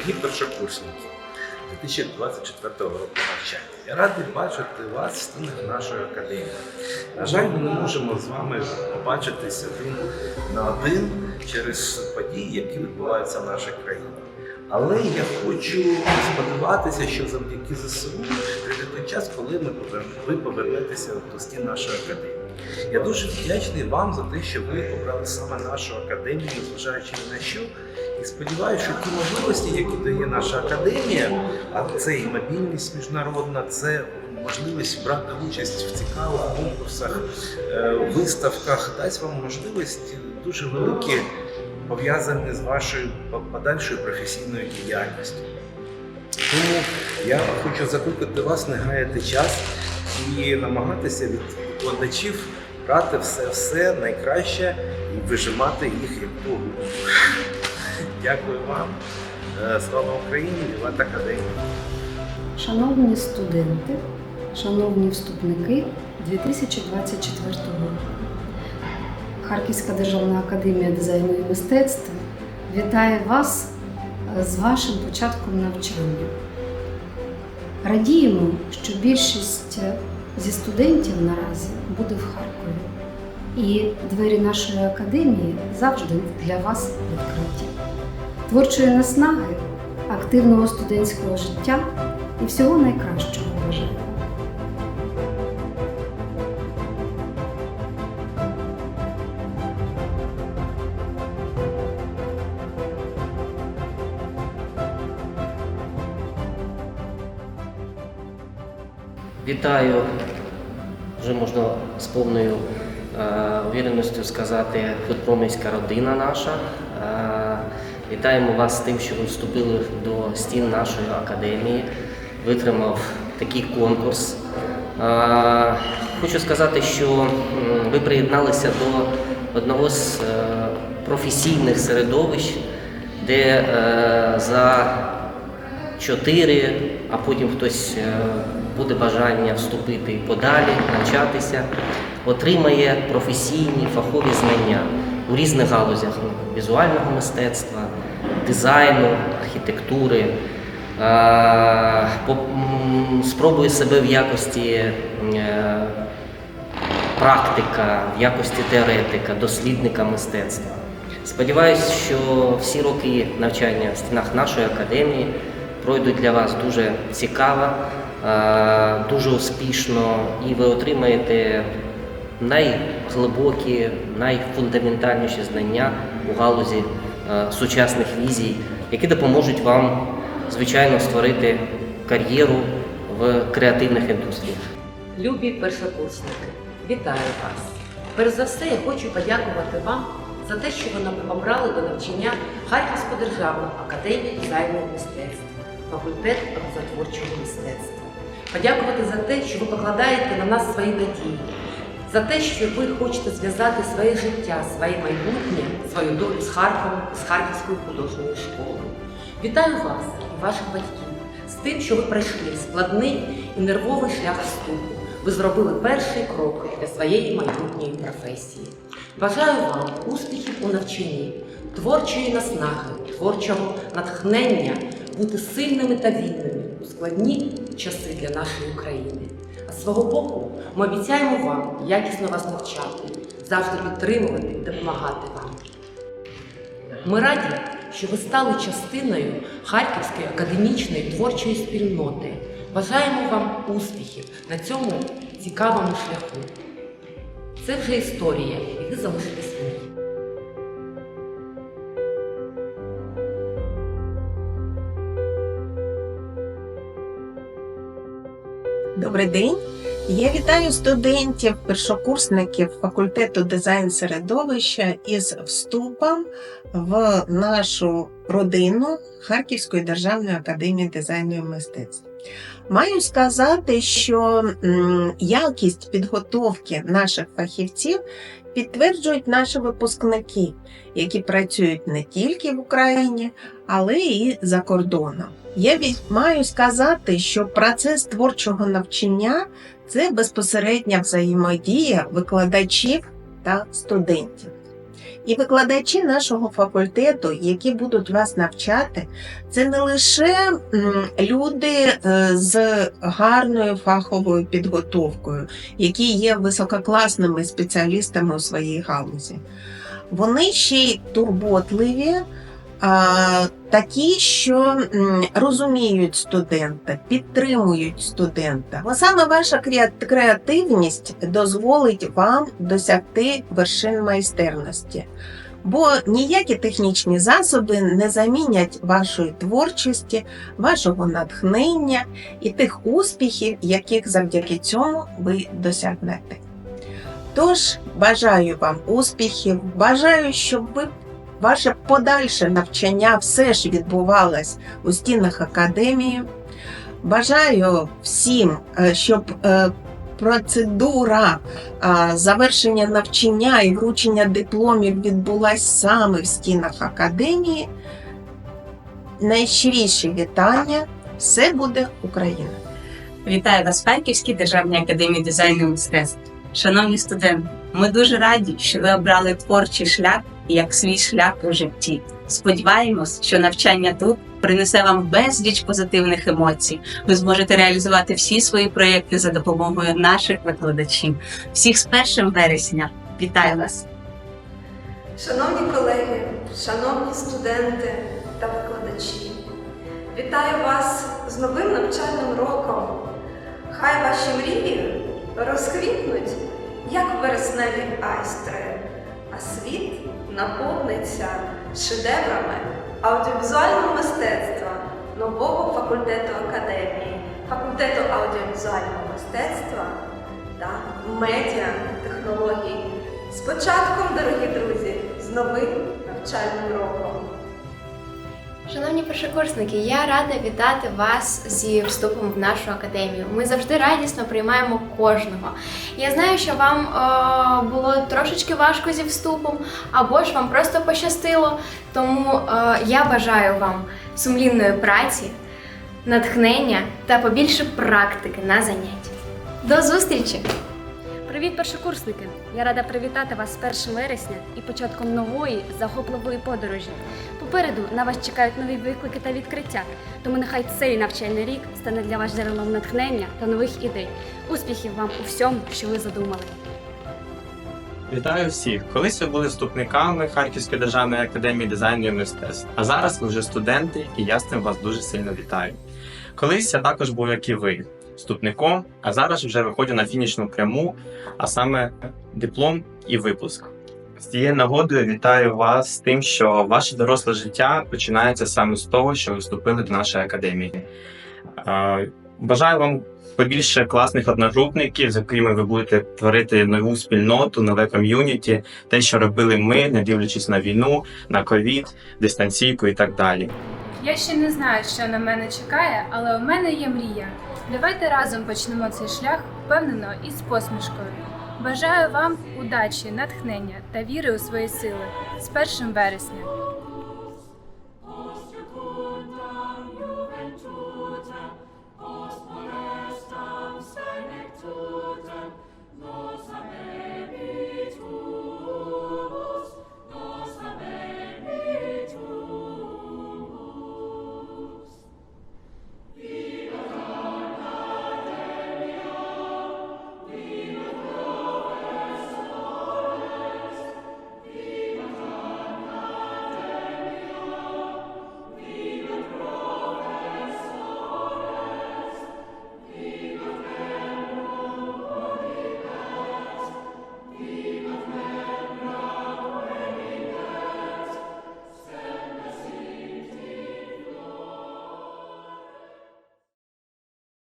Дорогі першокурсники 2024 року навчання. Я радий бачити вас в стінах нашої академії. На жаль, ми не можемо з вами побачитися один на один через події, які відбуваються в нашій країні. Але я хочу сподіватися, що завдяки ЗСУ прийде той час, коли ми ви повернетеся до стін нашої академії. Я дуже вдячний вам за те, що ви обрали саме нашу академію, незважаючи ні на що. І сподіваюся, що ті можливості, які дає наша академія, а це і мобільність міжнародна, це можливість брати участь в цікавих конкурсах, е, виставках, дасть вам можливість дуже великі пов'язані з вашою подальшою професійною діяльністю. Тому я хочу закликати вас не гаяти час і намагатися від викладачів брати все-все найкраще і вижимати їх як того. Дякую вам. Е, Слава Україні! Віват Академія! Шановні студенти, шановні вступники 2024 року. Харківська державна академія дизайну і мистецтва вітає вас е, з вашим початком навчання. Радіємо, що більшість е, зі студентів наразі буде в Харкові, і двері нашої академії завжди для вас відкриті. Творчої наснаги, активного студентського життя і всього найкращого бажаю. Вітаю, вже можна з повною е, увереністю сказати, футпромівська родина наша. Е, вітаємо вас з тим, що ви вступили до стін нашої академії, витримав такий конкурс. Хочу сказати, що ви приєдналися до одного з е, професійних середовищ, де е, за чотири, а потім хтось е, буде бажання вступити подалі, навчатися, отримає професійні фахові знання у різних галузях візуального мистецтва, дизайну, архітектури. Е, Спробує себе в якості е, практика, в якості теоретика, дослідника мистецтва. Сподіваюсь, що всі роки навчання в стінах нашої академії пройдуть для вас дуже цікаво, е, дуже успішно, і ви отримаєте найглибокі, найфундаментальніші знання у галузі сучасних візій, які допоможуть вам, звичайно, створити кар'єру в креативних індустріях. Любі першокурсники, вітаю вас! Перш за все, я хочу подякувати вам за те, що ви нам обрали до навчання Харківську державну академію дизайну і мистецтва, факультет образотворчого мистецтва. Подякувати за те, що ви покладаєте на нас свої надії, за те, що ви хочете зв'язати своє життя, своє майбутнє, свою долю з Харковом, з Харківською художньою школою. Вітаю вас і ваших батьків з тим, що ви пройшли складний і нервовий шлях вступу. Ви зробили перший крок для своєї майбутньої професії. Бажаю вам успіхів у навчанні, творчої наснаги, творчого натхнення, бути сильними та вільними у складні часи для нашої України. Свого боку, ми обіцяємо вам якісно вас навчати, завжди підтримувати і допомагати вам. Ми раді, що ви стали частиною Харківської академічної творчої спільноти. Бажаємо вам успіхів на цьому цікавому шляху. Це вже історія, і ви залишитесь Добрий день. Я вітаю студентів, першокурсників факультету дизайн середовища із вступом в нашу родину Харківської державної академії дизайну і мистецтв. Маю сказати, що якість підготовки наших фахівців підтверджують наші випускники, які працюють не тільки в Україні, але і за кордоном. Я маю сказати, що процес творчого навчання це безпосередня взаємодія викладачів та студентів. І викладачі нашого факультету, які будуть вас навчати, це не лише люди е, з гарною фаховою підготовкою, які є висококласними спеціалістами у своїй галузі. Вони ще й турботливі, такі, що розуміють студента, підтримують студента. Саме ваша креативність дозволить вам досягти вершин майстерності. Бо ніякі технічні засоби не замінять вашої творчості, вашого натхнення і тих успіхів, яких завдяки цьому ви досягнете. Тож бажаю вам успіхів, бажаю, щоб ви ваше подальше навчання все ж відбувалось у стінах академії. Бажаю всім, е, щоб е, процедура завершення навчання і вручення дипломів відбулась саме в стінах академії. Найщиріші вітання. Все буде Україна! Вітаю вас в Харківській державній академії дизайну і мистецтв. Шановні студенти, ми дуже раді, що ви обрали творчий шлях як свій шлях у житті. Сподіваємось, що навчання тут принесе вам безліч позитивних емоцій. Ви зможете реалізувати всі свої проєкти за допомогою наших викладачів. Всіх з 1 вересня. Вітаю вас! Шановні колеги, шановні студенти та викладачі, вітаю вас з новим навчальним роком. Хай ваші мрії розквітнуть, як вересневі айстри, а світ наповниться шедеврами аудіовізуального мистецтва нового факультету академії, факультету аудіовізуального мистецтва та медіатехнологій. З початком, дорогі друзі, з новим навчальним роком! Шановні першокурсники, я рада вітати вас зі вступом в нашу академію. Ми завжди радісно приймаємо кожного. Я знаю, що вам е, було трошечки важко зі вступом, або ж вам просто пощастило. Тому е, я бажаю вам сумлінної праці, натхнення та побільше практики на занятті. До зустрічі! Привіт, першокурсники! Я рада привітати вас з 1 вересня і початком нової захопливої подорожі. Попереду на вас чекають нові виклики та відкриття. Тому нехай цей навчальний рік стане для вас джерелом натхнення та нових ідей. Успіхів вам у всьому, що ви задумали. Вітаю всіх! Колись ви були вступниками Харківської державної академії дизайну і мистецтв. А зараз ви вже студенти, і я з цим вас дуже сильно вітаю. Колись я також був, як і ви, вступником, а зараз вже виходжу на фінішну пряму, а саме диплом і випуск. З цією нагодою вітаю вас з тим, що ваше доросле життя починається саме з того, що ви вступили до нашої академії. Бажаю вам побільше класних одногрупників, з якими ви будете творити нову спільноту, нове ком'юніті, те, що робили ми, не дивлячись на війну, на ковід, дистанційку і так далі. Я ще не знаю, що на мене чекає, але у мене є мрія. Давайте разом почнемо цей шлях впевнено і з посмішкою. Бажаю вам удачі, натхнення та віри у свої сили з 1 вересня.